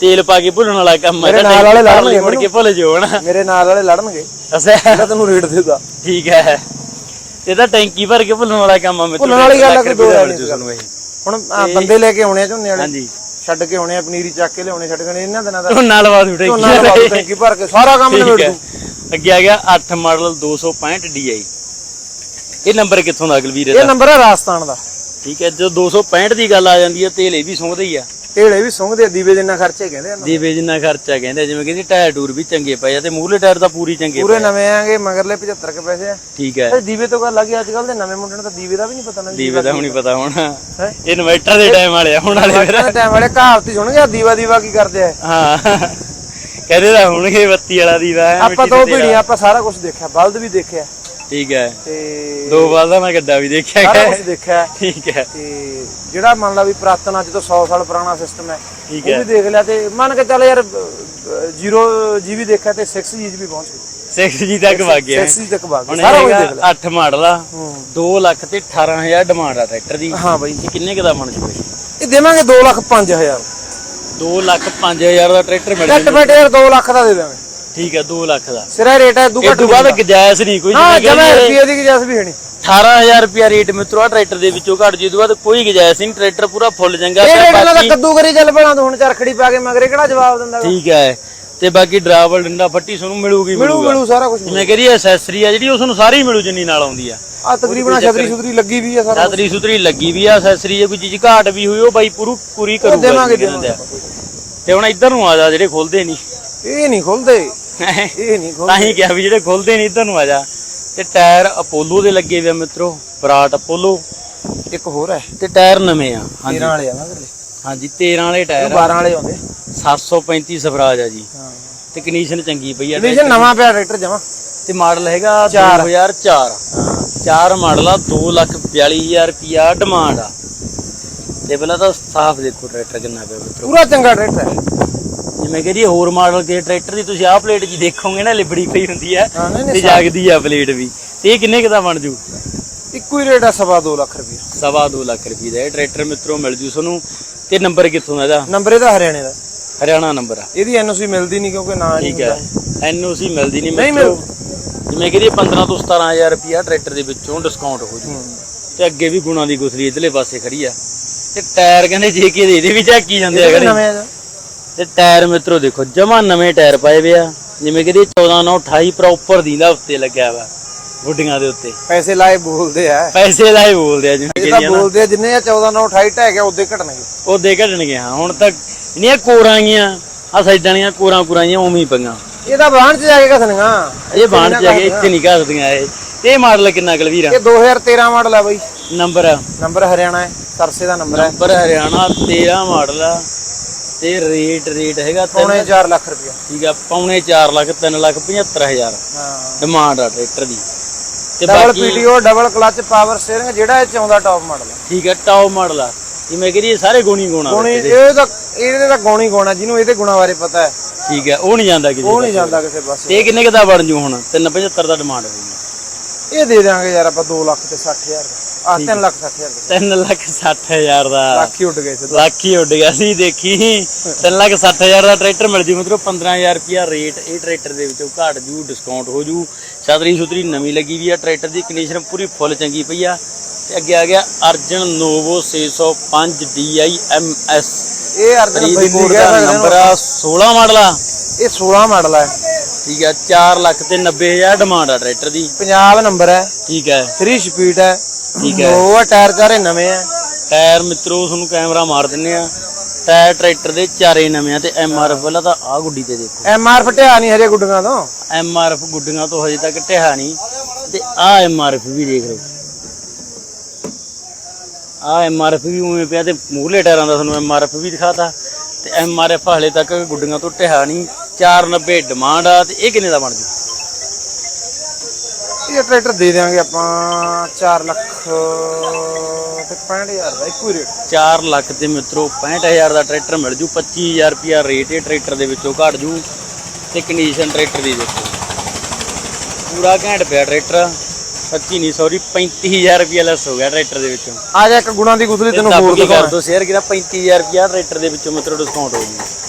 ਤੇਲ ਪਾ ਕੇ ਭੁੱਲਣ ਵਾਲਾ ਕੰਮ ਹੈ ਮੇਰੇ ਨਾਲ ਵਾਲੇ ਲੜਨਗੇ ਮੁੜ ਕੇ ਭੁੱਲ ਜਾਓ ਹਨਾ ਮੇਰੇ ਨਾਲ ਵਾਲੇ ਲੜਨਗੇ। ਅਸੇ ਜਿਹੜਾ ਤੈਨੂੰ ਰੇਟ ਦੇਦਾ। ਠੀਕ ਹੈ। ਇਹ ਤਾਂ ਟੈਂਕੀ ਭਰ ਕੇ ਭੁੱਲਣ ਵਾਲਾ ਕੰਮ ਆ ਮਿੱਤਰੋ ਭੁੱਲਣ ਵਾਲੀ ਗੱਲ ਕੋਈ ਦੋ ਦਾ ਨਹੀਂ ਜੂ ਤੁਹਾਨੂੰ ਇਹ। ਹੁਣ ਬੰਦੇ ਲੈ ਕੇ ਆਉਣੇ ਆ ਝੋਨੇ ਵਾਲੇ। ਹਾਂਜੀ। ਛੱਡ ਕੇ ਆਉਣੇ ਆ ਪਨੀਰੀ ਚੱਕ ਕੇ ਲਿਆਉਣੇ ਛੱਡ ਕੇ ਇਹਨਾਂ ਦਿਨਾਂ ਦਾ। ਝੋਨਾ ਲਵਾ ਦੂ ਟੈਂਕੀ ਟੈਂਕੀ ਭਰ ਕੇ ਸਾਰਾ ਕੰਮ ਨਿਬੜ ਦੂ। ਅੱਗੇ ਆ ਗਿਆ 8 ਮਾਡਲ 265 DI ਇਹ ਨੰਬਰ ਕਿੱਥੋਂ ਦਾ ਅਗਲਵੀਰ ਇਹ ਇਹਦਾ ਨੰਬਰ ਹੈ ਰਾਜਸਥਾਨ ਦਾ। ਠੀਕ ਹੈ ਜਦੋਂ 265 ਦੀ ਗੱਲ ਆ ਜਾਂਦੀ ਹੈ ਤੇਲ ਇਹ ਵੀ ਸੁੰਘਦਾ ਹੀ ਆ। ਢੇਲੇ ਵੀ ਸੁੰਘਦੇ ਆ, ਦੀਵੇ ਜਿੰਨਾ ਖਰਚੇ ਕਹਿੰਦੇ ਆ ਦੀਵੇ ਜਿੰਨਾ ਖਰਚਾ ਕਹਿੰਦੇ ਜਿਵੇਂ ਕਹਿੰਦੇ ਟਾਇਰ ਟੂਰ ਵੀ ਚੰਗੇ ਪਏ ਆ ਤੇ ਮੂਹਰੇ ਟਾਇਰ ਤਾਂ ਪੂਰੀ ਚੰਗੇ ਪੂਰੇ ਪਏ ਆ। ਨਵੇਂ ਆਂਗੇ ਮਗਰਲੇ 75 ਕੇ ਪੈਸੇ ਆ। ਠੀਕ ਹੈ। ਇਹ ਦੀਵੇ ਤੋਂ ਗੱਲ ਲੱਗੀ ਅੱਜ ਕੱਲ ਦੇ ਨਵੇਂ ਮੁੰਡੇ ਨੂੰ ਤਾਂ ਦੀਵੇ ਦਾ ਵੀ ਨਹੀਂ ਪਤਾ ਨਾ ਦੀਵੇ ਦਾ ਹੁਣੀ ਪਤਾ ਹੁਣ। ਹੈਂ? ਇਹ ਇਨਵਰਟਰ ਦੇ ਟਾਈਮ ਵਾਲੇ ਆ ਹੁਣ ਵਾਲੇ ਫਿਰ। ਟਾਈਮ ਵਾਲੇ ਕਹਾਵਤ ਹੀ ਸੁਣ ਗਿਆ ਦੀਵਾ ਦੀਵਾ ਕੀ ਕਰਦੇ ਆ। ਹਾਂ। ਕਹਿੰਦੇ ਤਾਂ ਹੁਣਗੇ ਬੱਤੀ ਵਾਲਾ ਦੀਵਾ ਹੈ ਆਪਾਂ ਤਾਂ ਉਹ ਪੀੜੀਆਂ ਆਪਾਂ ਸਾਰਾ ਕੁਝ ਦੇਖਿਆ ਬਲਦ ਵੀ ਦੇਖਿਆ। ਠੀਕ ਹੈ। ਤੇ ਦੋ ਵਾਰ ਦਾ ਮੈਂ ਗੱਡਾ ਵੀ ਦੇਖਿਆ ਸਾਰਾ ਹੈ। ਕੁਝ ਦੇਖਿਆ ਠੀਕ ਹੈ। ਤੇ ਜਿਹੜਾ ਮੰਨ ਲਾ ਵੀ ਪੁਰਾਤਨ ਤੋਂ 100 ਸਾਲ ਪੁਰਾਣਾ ਸਿਸਟਮ ਹੈ ਠੀਕ ਉਹ ਵੀ ਦੇਖ ਲਿਆ ਤੇ ਮੰਨ ਕੇ ਚੱਲ ਯਾਰ 0 ਜੀਬੀ ਦੇਖਿਆ ਤੇ 6 ਜੀਬੀ ਪਹੁੰਚ ਗਈ 6 ਜੀ ਤੱਕ ਵਗ ਗਿਆ। 6 ਜੀ ਤੱਕ ਵਗ ਹੁਣ ਗਈ ਸਾਰਾ ਕੁਝ ਦੇਖ ਹੈਗਾ 8 ਮਾਡਲ ਆ ਹੂੰ। 2 ਲੱਖ ਤੇ 18000 ਡਿਮਾਂਡ ਆ ਟਰੈਕਟਰ ਦੀ। ਹਾਂ ਬਾਈ। ਇਹ ਕਿੰਨੇ ਕੁ ਦਾ ਬਣ ਜੂਗਾ ਇਹ ਦੇਵਾਂਗੇ 2 ਲੱਖ 5000 2 ਲੱਖ 5000 ਦਾ ਟਰੈਕਟਰ ਮਿਲ ਜੱਟ ਜਾਂਦਾ ਬੈਠੇ ਯਾਰ 2 ਲੱਖ ਦਾ ਦੇ ਦਾਂਗੇ ਠੀਕ ਹੈ 2 ਲੱਖ ਦਾ। ਸਿਰਾ ਰੇਟ ਹੈ ਇਹ ਘੱਟ ਤੋਂ ਬਾਅਦ ਗਜਾਇਸ ਨਹੀਂ ਕੋਈ ਹਾਂ ਜਿਵੇਂ ਜਮਾ ਕਹਿੰਦੇ ਰੁਪਏ ਦੀ ਗਜਾਸ ਵੀ ਹੈ ਨਹੀਂ। 18000 ਰੁਪਿਆ ਰੇਟ ਮਿੱਤਰੋ ਆ ਟਰੈਕਟਰ ਦੇ ਵਿੱਚੋਂ ਘੱਟ ਜੀ ਤੋਂ ਬਾਅਦ ਕੋਈ ਗਜਾਇਸ ਨਹੀਂ ਟਰੈਕਟਰ ਪੂਰਾ ਫੁੱਲ ਚੰਗਾ ਇਹ ਰੇਟ ਨਾਲ ਤਾਂ ਕੱਦੂ ਕਰੀ ਚੱਲ ਬਣਾ ਤੂੰ ਹੁਣ ਚਰਖੜੀ ਪਾ ਕੇ ਮਗਰੇ ਕਿਹੜਾ ਜਵਾਬ ਦਿੰਦਾ ਗਾ? ਠੀਕ ਹੈ ਤੇ ਬਾਕੀ ਡਰਾਵਲ ਡੰਡਾ ਫੱਟੀ ਤੁਹਾਨੂੰ ਮਿਲੂਗੀ ਮਿਲੂ ਮਿਲੂ ਸਾਰਾ ਕੁਝ ਜਿਵੇਂ ਕਹਦੀ ਐਸੈਸਰੀ ਆ ਜਿਹੜੀ ਉਹ ਤੁਹਾਨੂੰ ਸਾਰੀ ਮਿਲੂ ਜਿੰਨੀ ਨਾਲ ਆਉਂਦੀ ਆ। ਆ ਤਕਰੀਬਨ ਛਤਰੀ ਸੁਤਰੀ ਲੱਗੀ ਵੀ ਆ ਸਾਰਾ ਛਤਰੀ ਸੁਤਰੀ ਲੱਗੀ ਵੀ ਆ ਐਸੈਸਰੀ ਜੇ ਕੋਈ ਚੀਜ਼ ਘਾਟ ਵੀ ਹੋਈ ਉਹ ਬਾਈ ਪੂਰੀ ਪੂਰੀ ਕਰੂਗਾ ਦੇਵਾਂਗੇ, ਜੀ ਕਹਿੰਦੇ ਆ। ਤੇ ਹੁਣ ਇੱਧਰ ਨੂੰ ਆ ਜਾ ਜਿਹੜੇ ਖੁੱਲਦੇ ਨਹੀਂ। ਇਹ ਨਹੀਂ ਖੁੱਲਦੇ। ਇਹ ਨਹੀਂ ਤਾਂ ਹੀ ਕਿਹਾ ਵੀ ਜਿਹੜੇ ਖੁੱਲਦੇ ਨਹੀਂ ਇੱਧਰ ਨੂੰ ਆ ਜਾ। ਤੇ ਟਾਇਰ ਅਪੋਲੋ ਦੇ ਲੱਗੇ ਹੋਏ ਆ ਮਿੱਤਰੋ ਬਰਾਟ ਅਪੋਲੋ। ਇੱਕ ਹੋਰ ਹੈ। ਤੇ ਟਾਇਰ ਨਵੇਂ ਆ ਹਾਂਜੀ। 13 ਵਾਲੇ ਆ ਮਗਰਲੇ ਹਾਂਜੀ 13 ਵਾਲੇ ਟਾਇਰ ਆ। 12 ਵਾਲੇ ਆਉਂਦੇ। 735 ਸਵਰਾਜ ਆ ਜੀ। ਹਾਂ। ਤੇ ਕੰਡੀਸ਼ਨ ਚੰਗੀ ਪਈ ਆ ਕੰਡੀਸ਼ਨ ਨਵਾਂ ਪਿਆ ਟਰੈਕਟਰ ਜਮਾ। ਤੇ ਮਾਡਲ ਹੈਗਾ ਚਾਰ। 2004 ਚਾਰ। ਮਾਡਲ ਆ 242000 ਰੁਪਿਆ ਡਿਮਾਂਡ ਆ। ਤੇ ਪਹਿਲਾਂ ਤਾਂ ਸਾਫ਼ ਦੇਖੋ ਟਰੈਕਟਰ ਕਿੰਨਾ ਪਿਆ ਮਿੱਤਰੋ। ਪੂਰਾ ਚੰਗਾ ਟਰੈਕਟਰ ਹੈ। ਜਿਵੇਂ ਕਹਦੀ ਹੋਰ ਮਾਡਲ ਕੇ ਟਰੈਕਟਰ ਦੀ ਤੁਸੀਂ ਆਹ ਪਲੇਟ ਜੀ ਦੇਖੋਗੇ ਨਾ ਲਿਬੜੀ ਪਈ ਹੁੰਦੀ ਹਾਂ ਨਹੀਂ ਤੇ ਜਾਗਦੀ ਆ ਪਲੇਟ ਵੀ। ਤੇ ਇਹ ਕਿੰਨੇ ਕੁ ਦਾ ਬਣ ਜੂ? ਇੱਕੋ ਹੀ ਰੇਟ ਆ ਸਵਾ 2 ਲੱਖ ਰੁਪਏ। ਸਵਾ ਦੋ ਲੱਖ ਰੁਪਏ ਦਾ ਇਹ ਟਰੈਕਟਰ ਮਿੱਤਰੋ ਮਿਲ ਜੂ ਤੁਹਾਨੂੰ। ਤੇ ਨੰਬਰ ਕਿੱਥੋਂ ਦਾ ਇਹਦਾ? ਨੰਬਰ ਇਹਦਾ ਹਰਿਆਣੇ ਦਾ। ਹਰਿਆਣਾ ਨੰਬਰ ਆ। ਇਹਦੀ ਐਨਓਸੀ ਮਿਲਦੀ ਨਹੀਂ ਕਿਉਂਕਿ ਨਾਂ ਨਹੀਂ ਠੀਕ ਹੈ। ਐਨਓਸੀ ਮਿਲਦੀ ਨਹੀਂ ਨਹੀਂ ਮਿੱਤਰੋ। ਜਿਵੇਂ ਕਹਦੀ 15 ਤੋਂ 17000 ਰੁਪਿਆ ਟਰੈਕਟਰ ਦੇ ਵਿੱਚੋਂ ਡਿਸਕਾਊਂਟ ਹੋ ਜੂ। ਤੇ ਅੱਗੇ ਵੀ ਗੁਣਾ ਦੀ ਗੁਥਲੀ ਇਧਰਲੇ ਪਾਸੇ ਖੜੀ ਆ। ਤੇ ਟਾਇਰ ਕਹਿੰਦੇ ਜੇ ਕਿ ਇਹਦੇ ਵੀ ਝਾਕੀ ਜਾਂਦੇ ਆ ਇਹ ਨਵੇਂ ਆ। ਤੇ ਟਾਇਰ ਮਿੱਤਰੋ ਦੇਖੋ ਜਮਾ ਨਵੇਂ ਟਾਇਰ ਪਾਏ ਵੇ ਆ। ਜਿਵੇਂ ਕਿ 14 9 28 ਪ੍ਰੋਪਰ ਦੀਂਦਾ ਉੱਤੇ ਲੱਗਿਆ ਵਾ ਗੁੱਡੀਆਂ ਦੇ ਉੱਤੇ। ਪੈਸੇ ਲਾਏ ਬੋਲਦੇ ਆ। ਪੈਸੇ ਲਾਏ ਬੋਲਦੇ ਆ ਜਿਵੇਂ ਕਿ ਬੋਲਦੇ ਆ ਜਿੰਨੇ ਆ 14 9 28 ਟਹਿ ਗਿਆ ਉਹਦੇ ਘਟਣਗੇ। ਉਹ ਦੇ ਘਟਣਗੇ ਹਾਂ ਹੁਣ ਤੱਕ ਇੰਨੀਆਂ ਕੋਰਾਂ ਆਈਆਂ ਆ ਸਾਈਡਾਂ ਦੀਆਂ ਕੋਰਾਂ ਕੋਰਾਂ ਆਈਆਂ ਉਵੇਂ ਹੀ ਪਈਆਂ। ਇਹ ਤਾਂ ਬਾਹਣ ਚ ਜਾ ਕੇ ਘਸਣੀਆਂ। ਇਹ ਬਾਣ ਚ ਜਾ ਕੇ ਇੱਥੇ ਨਹੀਂ ਘਸਦੀਆਂ ਇਹ। ਇਹ ਮਾਡਲ ਕਿੰਨਾ ਕਲਵੀਰਾ ਇਹ 2013 ਮਾਡਲ ਆ ਬਾਈ। ਨੰਬਰ। ਨੰਬਰ ਹਰਿਆਣਾ ਹੈ ਸਰਸੇ ਦਾ ਨੰਬਰ ਹੈ। ਨੰਬਰ ਹਰਿਆਣਾ 13 ਮਾਡਲ ਆ। ਤੇ ਰੇਟ ਰੇਟ ਹੈਗਾ ਤਿੰਨ- ਪੌਣੇ 4 ਲੱਖ ਰੁਪਇਆ। ਠੀਕ ਆ ਪੌਣੇ 4 ਲੱਖ 3 ਲੱਖ 75000 ਹਾਂ। ਡਿਮਾਂਡ ਆ ਟਰੈਕਟਰ ਦੀ। ਤੇ ਡਬਲ ਬਾਕੀ PTO double clutch power steering ਜਿਹੜਾ ਇਹ ਚ ਆਉਂਦਾ ਟੌਪ ਮਾਡਲ ਠੀਕ ਆ ਟਾਪ ਮਾਡਲ ਆ। ਜਿਵੇਂ ਕਿ ਇਹ ਸਾਰੇ ਗੁਣੀ ਗੁਣਾ ਗੁਣੀ। ਇਹ ਤਾਂ ਇਹਦੇ ਤਾਂ ਗੋਣੀ ਗੋਣਾ ਜਿਹਨੂੰ ਇਹਦੇ ਗੁਣਾ ਬਾਰੇ ਪਤਾ ਹੈ। ਠੀਕ ਆ ਉਹ ਨਹੀਂ ਜਾਂਦਾ ਕਿਸੇ ਉਹ ਨਹੀਂ ਪਾਸੇ। ਜਾਂਦਾ ਕਿਸੇ ਪਾਸੇ। ਤੇ ਇਹ ਕਿੰਨੇ ਕੁ ਦਾ ਬਣ ਜੂ ਹੁਣ? 375 ਦਾ ਡਿਮਾਂਡ ਹੋਊਗੀ ਇਹ ਦੇ ਦਿਆਂਗੇ ਯਾਰ ਆਪਾਂ 2 ਲੱਖ ਤੇ 60000 ਦਾ ਆ 3 ਲੱਖ 60000 ਦਾ। 3 ਲੱਖ 60000 ਦਾ। ਲੱਖ ਹੀ ਉੱਡ ਗਏ ਸੀ ਲੱਖ ਹੀ ਉੱਡ ਗਿਆ ਸੀ ਦੇਖੀ। 3 ਲੱਖ 60000 ਦਾ ਟਰੈਕਟਰ ਮਿਲ ਜੂ ਮਤਲਬ 15000 ਰੁਪਿਆ ਰੇਟ ਇਹ ਟਰੈਕਟਰ ਦੇ ਵਿੱਚੋਂ ਘੱਟ ਜੂ ਡਿਸਕਾਊਂਟ ਹੋ ਜੂ। ਛਤਰੀ ਸੁਤਰੀ ਨਵੀਂ ਲੱਗੀ ਵੀ ਆ ਟਰੈਕਟਰ ਦੀ ਕੰਡੀਸ਼ਨ ਪੂਰੀ ਫੁੱਲ ਚੰਗੀ ਪਈ ਆ। ਤੇ ਅੱਗੇ ਆ ਗਿਆ ਅਰਜਨ ਨੋਵੋ 605 DI MS ਇਹ ਅਰਜਨ ਬੈਲੀ ਫਰੀਦਕੋਟ ਕਹਿ ਦਾ ਸਕਦੇ ਨੰਬਰ ਹਾਂ ਆ 16 ਮਾਡਲ ਆ। ਇਹ 16 ਮਾਡਲ ਹੈ ਠੀਕ ਆ 4 ਲੱਖ ਤੇ 90000 ਡਿਮਾਂਡ ਆ ਟਰੈਕਟਰ ਦੀ। ਪੰਜਾਬ ਨੰਬਰ ਹੈ। ਠੀਕ ਹੈ। 3 ਸਪੀਡ ਹੈ। ਠੀਕ ਹੈ। ਨੋਵਾ ਟਾਇਰ ਚਾਰੇ ਨਵੇਂ ਆ। ਟਾਇਰ ਮਿੱਤਰੋ ਤੁਹਾਨੂੰ ਕੈਮਰਾ ਮਾਰ ਦਿੰਨੇ ਆ। ਟਾਇਰ ਟਰੈਕਟਰ ਦੇ ਚਾਰੇ ਨਵੇਂ ਆ ਤੇ ਐਮਆਰਐਫ ਪਹਿਲਾਂ ਤਾਂ ਆ ਗੁੱਡੀ ਤੇ ਦੇਖੋ। ਐਮ ਆਰ ਫਟਿਆ ਨਹੀਂ ਹਰੇ ਗੁੱਡੀਆਂ ਤੋਂ। ਐਮਆਰਐਫ ਗੁੱਡੀਆਂ ਤੋਂ ਹਜੇ ਤੱਕ ਢਿਆ ਨਹੀਂ। ਤੇ ਆ ਐਮਆਰਐਫ ਵੀ ਦੇਖ ਲਓ। ਆ ਐਮਆਰਐਫ ਵੀ ਉਵੇਂ ਪਿਆ ਤੇ ਮੂਹਰਲੇ ਟਾਇਰਾਂ ਦਾ ਤੁਹਾਨੂੰ ਐਮਆਰਐਫ ਵੀ ਦਿਖਾਤਾ। ਤੇ ਐਮਆਰਐਫ ਹਲੇ ਤੱਕ ਗੁੱਡੀਆਂ ਤੋਂ ਢਿਆ ਨਹੀਂ। 490 ਡਿਮਾਂਡ ਆ ਤੇ ਇਹ ਕਿੰਨੇ ਦਾ ਬਣ ਜੂ? ਇਹ ਟਰੈਕਟਰ ਦੇ ਦਿਆਂਗੇ ਆਪਾਂ 4 ਲੱਖ ਤੇ 65000 ਦਾ ਇੱਕੋ ਰੇਟ। 4 ਲੱਖ ਤੇ ਮਿੱਤਰੋ 65000 ਦਾ ਟਰੈਕਟਰ ਮਿਲ ਜੂ 25000 ਰੁਪਿਆ ਰੇਟ ਇਹ ਟਰੈਕਟਰ ਦੇ ਵਿੱਚੋਂ ਘਟ ਜੂ ਤੇ ਕੰਡੀਸ਼ਨ ਟਰੈਕਟਰ ਦੀ ਦੇਖੋ। ਪੂਰਾ ਘੈਂਟ ਪਿਆ ਟਰੈਕਟਰ ਸੱਚੀ ਨਹੀਂ ਸੌਰੀ 35000 ਰੁਪਿਆ ਲੈਸ ਹੋ ਗਿਆ ਟਰੈਕਟਰ ਦੇ ਵਿੱਚੋਂ। ਆ ਜਾ ਇੱਕ ਗੁਣਾ ਦੀ ਗੁਥਲੀ ਤੈਨੂੰ ਹੋਰ ਦਿਖਾਉਣਾ। ਦੋ ਸ਼ੇਅਰ ਕਿਦਾ 35000 ਰੁਪਿਆ ਟਰੈਕਟਰ ਦੇ ਵਿੱਚੋਂ ਮਿੱਤਰੋ ਡਿਸਕਾਊਂਟ ਹੋ ਜੂ।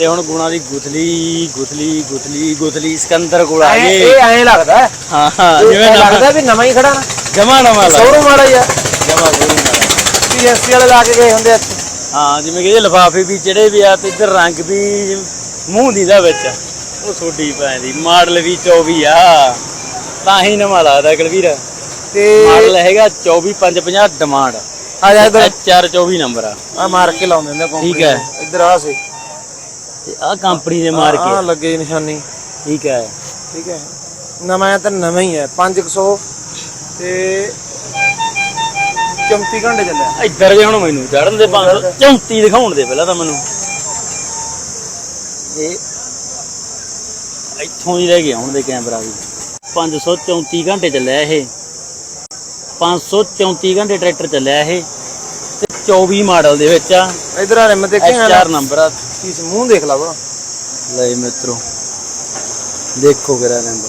ਤੇ ਹੁਣ ਗੁਣਾ ਦੀ ਗੁਥਲੀ ਗੁਥਲੀ ਗੁਥਲੀ ਗੁਥਲੀ ਸਿਕੰਦਰ ਕੋਲ ਆ ਗਏ ਇਹ ਐਂ ਲੱਗਦਾ ਹੈ। ਹਾਂ ਜਿਵੇਂ ਲੱਗਦਾ ਵੀ ਨਵਾਂ ਹੀ ਖੜਾ? ਨਾ ਜਮਾ ਨਵਾਂ ਲਾ ਸ਼ੋਰੂਮ ਵਾਲਾ ਹੀ ਆ। ਜਮਾ ਜਮਾ ਪੀਐਸਸੀ ਵਾਲੇ ਲਾ ਕੇ ਗਏ ਹੁੰਦੇ ਇੱਥੇ। ਹਾਂ ਜਿਵੇਂ ਕਿ ਇਹ ਲਿਫਾਫੇ ਵੀ ਜਿਹੜੇ ਵੀ ਆ ਤੇ ਇੱਧਰ ਰੰਗ ਵੀ ਮੂੰਹ ਦੀ ਦਾ ਵਿੱਚ ਉਹ ਛੋਟੀ ਪੈਂਦੀ ਮਾਡਲ ਵੀ 24 ਆ। ਤਾਂ ਹੀ ਨਵਾਂ ਲੱਗਦਾ ਕਲਵੀਰ। ਤੇ ਮਾਡਲ ਹੈਗਾ 24550 ਡਿਮਾਂਡ ਆ ਜਾ ਇਧਰ। HR 24 ਨੰਬਰ ਆ। ਆ ਮਾਰ ਕੇ ਲਾਉਂਦੇ ਹੁੰਦੇ ਕੰਪਨੀ ਠੀਕ ਹੈ। ਇੱਧਰ ਆ ਸੀ। ਤੇ ਆ ਕੰਪਨੀ ਦੇ ਮਾਰ ਆ ਕੇ ਲੱਗੇ ਨਿਸ਼ਾਨੀ। ਠੀਕ ਹੈ। ਠੀਕ ਹੈ। ਨਵਾਂ ਤਾਂ ਨਵਾਂ ਹੀ ਹੈ 500 ਤੇ 34 ਘੰਟੇ ਚੱਲਿਆ। ਇੱਧਰ ਜੇ ਹੁਣ ਮੈਨੂੰ ਚੜਨ ਦੇ 534 ਦਿਖਾਉਣ ਦੇ ਪਹਿਲਾਂ ਤਾਂ ਮੈਨੂੰ। ਇਹ ਇੱਥੋਂ ਹੀ ਰਹਿ ਗਿਆ ਹੁਣ ਦੇ ਕੈਮਰਾ ਵੀ। 534 ਘੰਟੇ ਚੱਲਿਆ ਇਹ। 534 ਘੰਟੇ ਟਰੈਕਟਰ ਚੱਲਿਆ ਇਹ। ਤੇ 24 ਮਾਡਲ ਦੇ ਵਿੱਚ ਆ। ਇਧਰ ਆ ਰਿਮ ਦੇਖੇ HR ਨੰਬਰ ਆ। ਕੀ ਸੀ, ਮੂੰਹ ਦੇਖ ਲਾ ਬੜਾ ਲੈ ਮਿੱਤਰੋ ਦੇਖੋ ਕਿਹੜਾ ਨੰਬਰ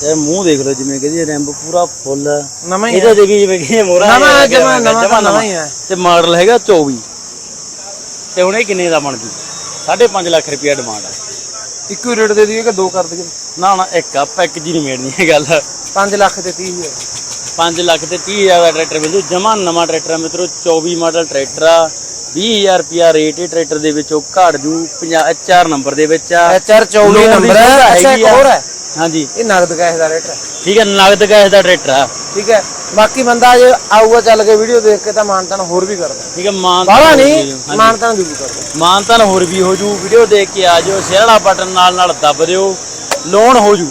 ਤੇ ਮੂੰਹ ਦੇਖ ਲਓ ਜਿਵੇਂ ਕਹਿੰਦੀ ਰੈਂਬ ਪੂਰਾ ਫੁੱਲ ਨਵਾਂ ਹੀ ਇਹਦਾ ਹੈ। ਦੇਖੀ ਜਿਵੇਂ ਕਿ ਮੋਰਾ ਨਵਾਂ ਜਮਾ ਨਵਾਂ ਤਾਂ ਨਵਾਂ ਹੀ ਹੈ। ਤੇ ਮਾਡਲ ਹੈਗਾ 24 ਤੇ ਹੁਣ ਇਹ ਕਿੰਨੇ ਦਾ ਬਣ ਜੂ? 5.5 ਲੱਖ ਰੁਪਇਆ ਡਿਮਾਂਡ ਆ। ਇੱਕੋ ਹੀ ਰੇਟ ਦੇ ਦਈਏ ਕਿ ਦੋ ਕਰ ਦਈਏ? ਨਾ ਨਾ ਇੱਕ ਆ ਪੈਕ ਜੀ ਨਹੀਂ ਮੇੜਨੀ ਹੈ ਗੱਲ। 5 ਲੱਖ ਤੇ 30 ਹਜ਼ਾਰ। 5 ਲੱਖ ਤੇ 30000 ਦਾ ਟਰੈਕਟਰ ਮਿਲ। ਜੂ ਜਮਾ ਨਵਾਂ ਟਰੈਕਟਰ ਆ ਮਿੱਤਰੋ 24 ਮਾਡਲ ਟਰੈਕਟਰ ਆ। 20000 ਰੁਪਿਆ ਰੇਟ ਇਹ ਟਰੈਕਟਰ ਦੇ ਵਿੱਚੋਂ ਘਾੜ ਜੂ 50 ਚਾਰ ਨੰਬਰ ਦੇ ਵਿੱਚ ਆ। ਐਚਆਰ 24 ਲੋਨ ਦੀ ਨੰਬਰ ਹੈ ਅੱਛਾ ਇੱਕ। ਹੋਰ ਹੈ। ਹਾਂਜੀ। ਇਹ ਨਗਦ ਕੈਸ਼ ਦਾ ਰੇਟ ਹੈ। ਠੀਕ ਹੈ ਨਗਦ ਕੈਸ਼ ਦਾ ਟਰੈਕਟਰ ਆ। ਠੀਕ ਹੈ। ਬਾਕੀ ਬੰਦਾ ਜੇ ਆਊਗਾ ਚੱਲ ਕੇ ਵੀਡੀਓ ਦੇਖ ਕੇ ਤਾਂ ਮਾਨਤਾਨ ਹੋਰ ਵੀ ਕਰਦਾ। ਠੀਕ ਹੈ ਮਾਨ ਬਾਹਲਾ ਨਹੀਂ ਮਾਨਤਾਨ ਵੀ ਕਰਦਾ। ਮਾਨਤਨ ਹੋਰ ਵੀ ਹੋ ਜੂ। ਵੀਡੀਓ ਦੇਖ ਕੇ ਆ ਜਾਓ ਸ਼ੇਅਰ ਵਾਲਾ ਬਟਨ ਨਾਲ ਨਾਲ ਦੱਬ ਦਿਓ। ਲੋਨ ਹੋ ਜੂ।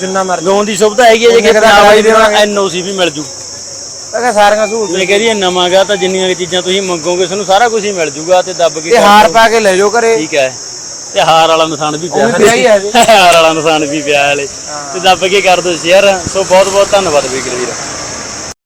ਜਿੰਨਾ ਮਰਜ਼ੀ। ਲੋਨ ਦੀ ਸੁਵਿਧਾ ਹੈਗੀ ਹੈ ਜੇ ਕਿ ਪੰਜਾਬ ਦੀ। ਐਨਓਸੀ ਵੀ ਮਿਲ ਜੂ। ਕਿ ਸਾਰੀਆਂ ਸਹੂਲਤਾਂ ਜਿਵੇਂ ਕਹਦੀ ਨਵਾਂ ਗਾ ਤਾਂ ਜਿੰਨੀਆਂ ਚੀਜ਼ਾਂ ਤੁਸੀਂ ਮੰਗੋਗੇ ਤੁਹਾਨੂੰ ਸਾਰਾ ਕੁਝ ਹੀ ਮਿਲ ਜੂਗਾ ਤੇ ਦੱਬ ਕੇ ਇਹ ਹਾਰ ਪਾ ਕੇ ਲੈ ਜਾਓ ਘਰੇ। ਠੀਕ ਹੈ। ਤੇ ਹਾਰ ਵਾਲਾ ਨਿਸ਼ਾਨ ਵੀ ਉਹ ਪਿਆ ਵੀ ਪਿਆ ਹੀ ਹੈ ਜੀ। ਹਾਰ ਵਾਲਾ ਨਿਸ਼ਾਨ ਵੀ ਪਿਆ ਹਲੇ। ਤੇ ਦੱਬ ਕੇ ਕਰ ਦਿਓ ਸ਼ੇਅਰ। ਸੋ ਬਹੁਤ ਬਹੁਤ ਧੰਨਵਾਦ ਵੀਰ ਵੀਰ